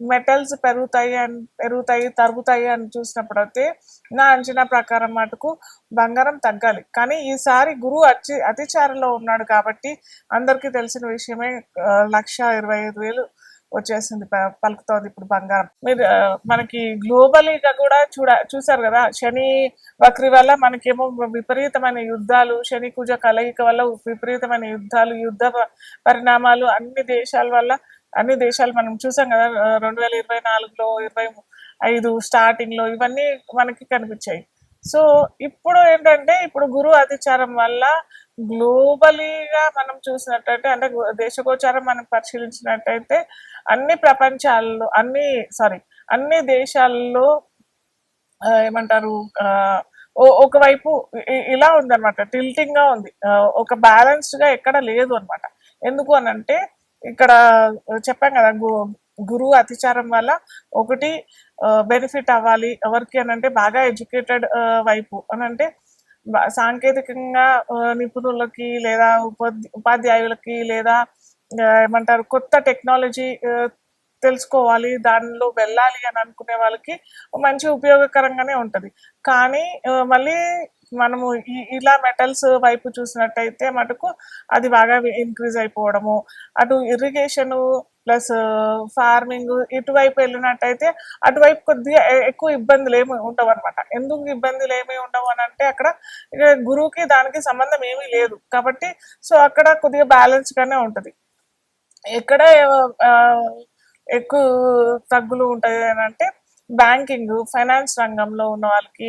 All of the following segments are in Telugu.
మెటల్స్ పెరుగుతాయి అని పెరుగుతాయి తరుగుతాయి అని చూసినప్పుడు అయితే నా అంచనా ప్రకారం మటుకు బంగారం తగ్గాలి. కానీ ఈసారి గురువు అతి అతిచారలో ఉన్నాడు కాబట్టి అందరికీ తెలిసిన విషయమే లక్ష ఇరవై ఐదు వేలు వచ్చేసింది ప- పలుకుతోంది ఇప్పుడు బంగారం. మీరు మనకి గ్లోబలీగా కూడా చూడ చూసారు కదా శని వక్రి వల్ల మనకేమో విపరీతమైన యుద్ధాలు శని కుజ కలయిక వల్ల విపరీతమైన యుద్ధాలు యుద్ధ పరిణామాలు అన్ని దేశాల వల్ల అన్ని దేశాలు మనం చూసాం కదా రెండు వేల ఇరవై నాలుగులో ఇరవై ఐదు స్టార్టింగ్లో ఇవన్నీ మనకి కనిపించాయి. సో ఇప్పుడు ఏంటంటే ఇప్పుడు గురు అతిచారం వల్ల గ్లోబలీగా మనం చూసినట్టయితే అంటే దేశగోచారం మనం పరిశీలించినట్టయితే అన్ని ప్రపంచాల్లో అన్ని సారీ అన్ని దేశాల్లో ఏమంటారు ఓ- ఒకవైపు ఇలా ఉందన్నమాట టిల్టింగ్గా ఉంది. ఒక బ్యాలెన్స్డ్గా ఎక్కడ లేదు అనమాట ఎందుకు అనంటే ఇక్కడ చెప్పాం కదా గు- గురువు అతిచారం వల్ల ఒకటి బెనిఫిట్ అవ్వాలి. ఎవరికి అని అంటే బాగా ఎడ్యుకేటెడ్ వైపు అని అంటే సాంకేతికంగా నిపుణులకి లేదా ఉపాధి ఉపాధ్యాయులకి లేదా ఏమంటారు కొత్త టెక్నాలజీ తెలుసుకోవాలి దానిలో వెళ్ళాలి అని అనుకునే వాళ్ళకి మంచి ఉపయోగకరంగానే ఉంటుంది. కానీ మళ్ళీ మనము ఇలా మెటల్స్ వైపు చూసినట్టయితే మటుకు అది బాగా ఇంక్రీజ్ అయిపోవడము. అటు ఇరిగేషన్ ప్లస్ ఫార్మింగ్ ఇటువైపు వెళ్ళినట్టయితే అటువైపు కొద్దిగా ఎక్కువ ఇబ్బందులు ఏమి ఉండవు అనమాట ఎందుకు ఇబ్బందులు ఏమి ఉండవు అని అంటే అక్కడ గురువుకి దానికి సంబంధం ఏమీ లేదు. కాబట్టి సో అక్కడ కొద్దిగా బ్యాలెన్స్ గానే ఉంటది. ఎక్కడ ఎక్కువ తగ్గులు ఉంటాయి అని అంటే బ్యాంకింగ్ ఫైనాన్స్ రంగంలో ఉన్న వాళ్ళకి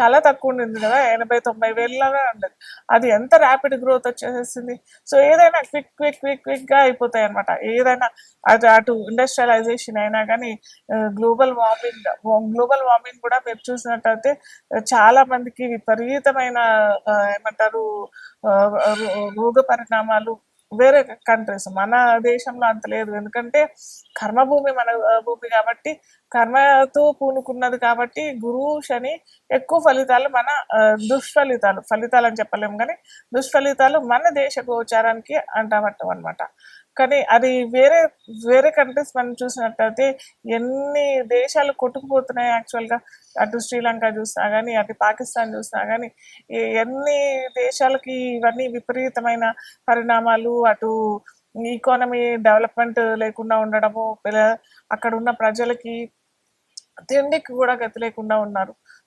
చాలా తక్కువ ఉండింది కదా ఎనభై తొంభై వేలలాగా ఉండేది. అది ఎంత ర్యాపిడ్ గ్రోత్ వచ్చేసేసింది? సో ఏదైనా క్విక్ క్విక్ క్విక్ క్విక్గా అయిపోతాయి అనమాట ఏదైనా అది అటు ఇండస్ట్రియలైజేషన్ అయినా కానీ గ్లోబల్ వార్మింగ్ గ్లోబల్ వార్మింగ్ కూడా మీరు చూసినట్టయితే చాలా మందికి విపరీతమైన ఏమంటారు రోగ పరిణామాలు వేరే కంట్రీస్ మన దేశంలో అంత లేదు. ఎందుకంటే కర్మభూమి మన భూమి కాబట్టి కర్మతో పూనుకున్నది కాబట్టి గురువు శని ఎక్కువ ఫలితాలు మన దుష్ఫలితాలు. ఫలితాలు అని చెప్పలేము కానీ దుష్ఫలితాలు మన దేశ గోచారానికి అంటామట్టం అనమాట కానీ అది వేరే వేరే కంట్రీస్ మనం చూసినట్టయితే ఎన్ని దేశాలు కొట్టుకుపోతున్నాయి యాక్చువల్గా అటు శ్రీలంక చూసినా కానీ అటు పాకిస్తాన్ చూసినా కానీ ఎన్ని దేశాలకి ఇవన్నీ విపరీతమైన పరిణామాలు అటు ఈకానమీ డెవలప్మెంట్ లేకుండా ఉండడము పిల్ల- అక్కడ ఉన్న ప్రజలకి తిండికి కూడా గతి లేకుండా ఉన్నారు.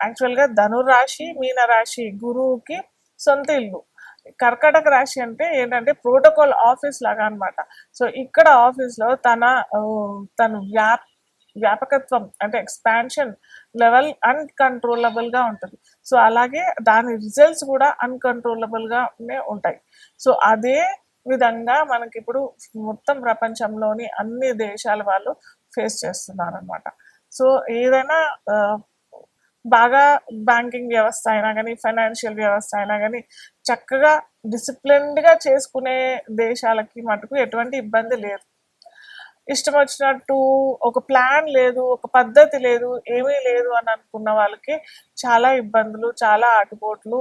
యాక్చువల్గా ధనురాశి మీన రాశి గురువుకి సొంత ఇల్లు. కర్కటక రాశి అంటే ఏంటంటే ప్రోటోకాల్ ఆఫీస్ లాగా అనమాట సో ఇక్కడ ఆఫీస్లో తన తను తన వ్యాప్ వ్యాపకత్వం అంటే ఎక్స్పాన్షన్ లెవెల్ అన్కంట్రోలబుల్గా ఉంటుంది. సో అలాగే దాని రిజల్ట్స్ కూడా అన్కంట్రోలబుల్గానే ఉంటాయి. సో అదే విధంగా మనకి ఇప్పుడు మొత్తం ప్రపంచంలోని అన్ని దేశాల వాళ్ళు ఫేస్ చేస్తున్నారు అనమాట సో ఏదైనా బాగా బ్యాంకింగ్ వ్యవస్థ అయినా కానీ ఫైనాన్షియల్ వ్యవస్థ అయినా కానీ చక్కగా డిసిప్లిన్డ్గా చేసుకునే దేశాలకి మటుకు ఎటువంటి ఇబ్బంది లేదు. ఇష్టం వచ్చినట్టు ఒక ప్లాన్ లేదు ఒక పద్ధతి లేదు ఏమీ లేదు అని అనుకున్న వాళ్ళకి చాలా ఇబ్బందులు చాలా ఆటుపోట్లు.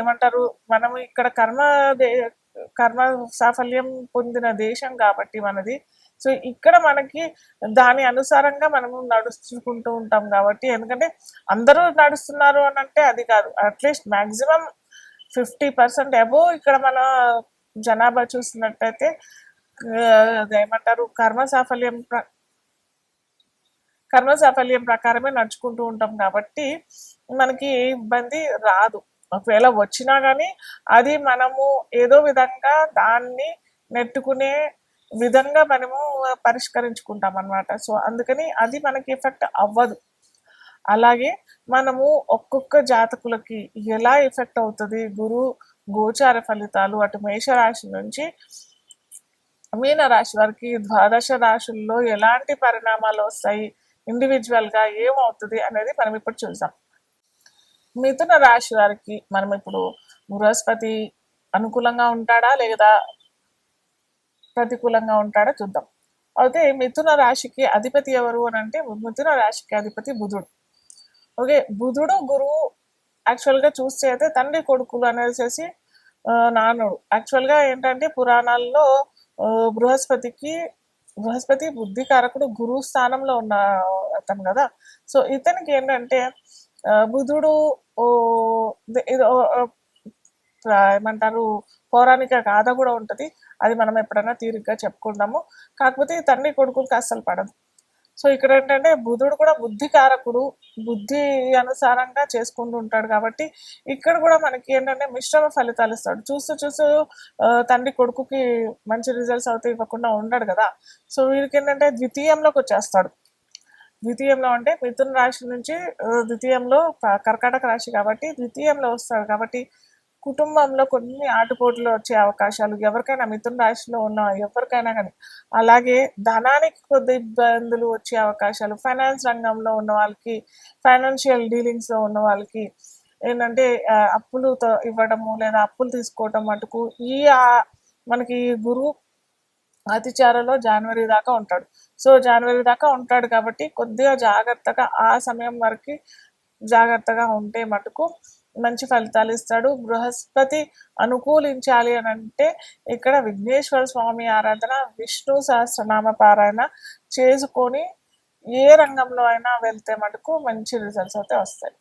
ఏమంటారు మనం ఇక్కడ కర్మ దే కర్మ సాఫల్యం పొందిన దేశం కాబట్టి మనది. సో ఇక్కడ మనకి దాని అనుసారంగా మనము నడుచుకుంటూ ఉంటాం కాబట్టి ఎందుకంటే అందరూ నడుస్తున్నారు అని అంటే అది కాదు. At least maximum fifty percent above ఇక్కడ మన జనాభా చూసినట్టయితే ఏమంటారు? కర్మ సాఫల్యం ప్ర- కర్మ సాఫల్యం ప్రకారమే నడుచుకుంటూ ఉంటాం కాబట్టి మనకి ఏ ఇబ్బంది రాదు. ఒకవేళ వచ్చినా కానీ అది మనము ఏదో విధంగా దాన్ని నెట్టుకునే విధంగా మనము పరిష్కరించుకుంటాం అన్నమాట. సో అందుకని అది మనకి ఎఫెక్ట్ అవ్వదు. అలాగే మనము ఒక్కొక్క జాతకులకి ఎలా ఎఫెక్ట్ అవుతుంది? గురు గోచార ఫలితాలు అటు మేషరాశి నుంచి మీన రాశి వారికి ద్వాదశ రాశుల్లో ఎలాంటి పరిణామాలు వస్తాయి? ఇండివిజువల్గా ఏమవుతుంది అనేది మనం ఇప్పుడు చూసాం మిథున రాశి వారికి మనం ఇప్పుడు బృహస్పతి అనుకూలంగా ఉంటాడా? లేదా ప్రతికూలంగా ఉంటాడో చూద్దాం. అయితే మిథున రాశికి అధిపతి ఎవరు అని అంటే మిథున రాశికి అధిపతి బుధుడు. ఓకే బుధుడు గురువు యాక్చువల్గా చూస్తే అయితే తండ్రి కొడుకులు అనేసి ఆ, నానుడు. యాక్చువల్గా ఏంటంటే పురాణాల్లో బృహస్పతికి బృహస్పతి బుద్ధికారకుడు గురువు స్థానంలో ఉన్న అతను కదా. సో ఇతనికి ఏంటంటే బుధుడు ఓ ఏమంటారు పౌరాణిక గాథ కూడా ఉంటది. అది మనం ఎప్పుడైనా తీరిగ్గా చెప్పుకుందాము. కాకపోతే తండ్రి కొడుకులకి అస్సలు పడదు. సో ఇక్కడ ఏంటంటే బుధుడు కూడా బుద్ధి కారకుడు. బుద్ధి అనుసారంగా చేసుకుంటూ ఉంటాడు కాబట్టి ఇక్కడ కూడా మనకి ఏంటంటే మిశ్రమ ఫలితాలు ఇస్తాడు. చూస్తూ చూస్తూ తండ్రి కొడుకుకి మంచి రిజల్ట్స్ అవుతాయి ఇవ్వకుండా ఉండడు కదా. సో వీరికి ఏంటంటే ద్వితీయంలోకి వచ్చేస్తాడు. ద్వితీయంలో అంటే మిథున రాశి నుంచి ద్వితీయంలో కర్కాటక రాశి కాబట్టి ద్వితీయంలో వస్తాడు కాబట్టి కుటుంబంలో కొన్ని ఆటుపోట్లు వచ్చే అవకాశాలు ఎవరికైనా మిథున రాశిలో ఉన్న ఎవరికైనా కానీ అలాగే ధనానికి కొద్ది ఇబ్బందులు వచ్చే అవకాశాలు ఫైనాన్స్ రంగంలో ఉన్న వాళ్ళకి ఫైనాన్షియల్ డీలింగ్స్లో ఉన్న వాళ్ళకి ఏంటంటే అప్పులు ఇవ్వడము లేదా అప్పులు తీసుకోవటం మటుకు ఈ మనకి గురువు అతిచారలో జనవరి దాకా ఉంటాడు. సో జనవరి దాకా ఉంటాడు కాబట్టి కొద్దిగా జాగ్రత్తగా ఆ సమయం వరకు జాగ్రత్తగా ఉంటే మటుకు మంచి ఫలితాలు ఇస్తాడు. బృహస్పతి అనుకూలించాలి అని అంటే ఇక్కడ విఘ్నేశ్వర స్వామి ఆరాధన విష్ణు సహస్రనామ పారాయణ చేసుకొని ఏ రంగంలో అయినా వెళ్తే మటుకు మంచి రిజల్ట్స్ అయితే వస్తాయి.